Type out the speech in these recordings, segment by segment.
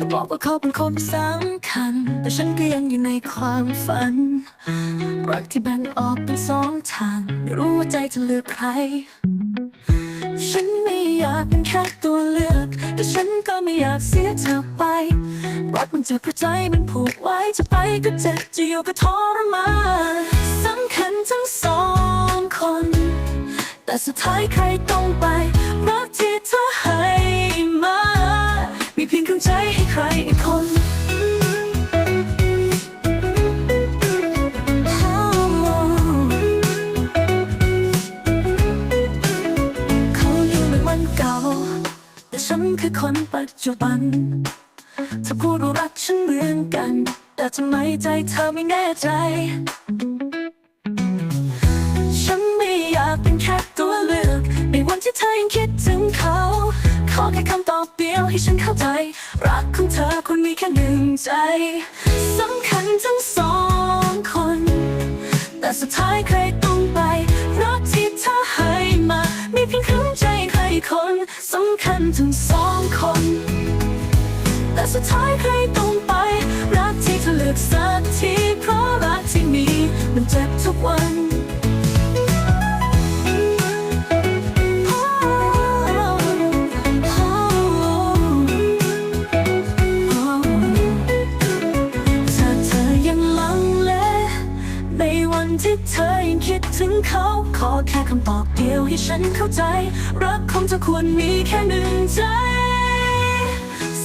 จะบอกว่าเขาเป็นคนสำคัญ แต่ฉันก็ยังอยู่ในความฝัน รักที่แบ่งออกเป็นสองทาง ไม่รู้ว่าใจจะเลือกใคร ฉันไม่อยากเป็นแค่ตัวเลือก แต่ฉันก็ไม่อยากเสียเธอไป รักมันเจ็บเพราะใจมันผูกไว้ จะไปก็เจ็บ จะอยู่ก็ทรมานสำคัญทั้งสองคน แต่สุดท้ายใครต้องไป รักที่เธอให้ มีเพียงคำใจให้ใครอีกคนเขายังเป็นวันเก่าแต่ฉันคือคนปัจจุบันเธอพูดว่ารักฉันเหมือนกัน แต่ทำไมใจเธอไม่แน่ใจ เขาขอแค่คำตอบเดียวให้ฉันเข้าใจ รักของเธอควรมีแค่หนึ่งใจสำคัญทั้งสองคน แต่สุดท้ายใครต้องไปรักที่เธอให้มามีเพียงคำใจใครคนสำคัญทั้งสองคน แต่สุดท้ายใครต้องไป รักที่เธอเลือกสักทีเพราะรักที่มีมันเจ็บทุกวัน ที่เธอยังคิดถึงเขา ขอแค่คำตอบเดียวให้ฉันเข้าใจ รักคงจะควรมีแค่หนึ่งใจ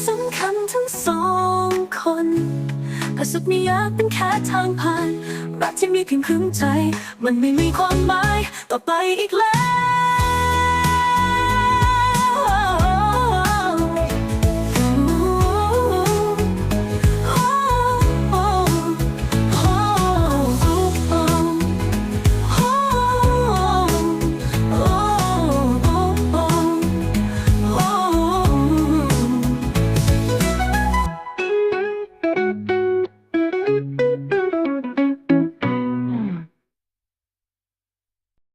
สำคัญทั้งสองคนแต่สุดมีอยากเป็นแค่ทางผ่าน รักที่มีเพียงครึ่งใจ มันไม่มีความหมายต่อไปอีกแล้ว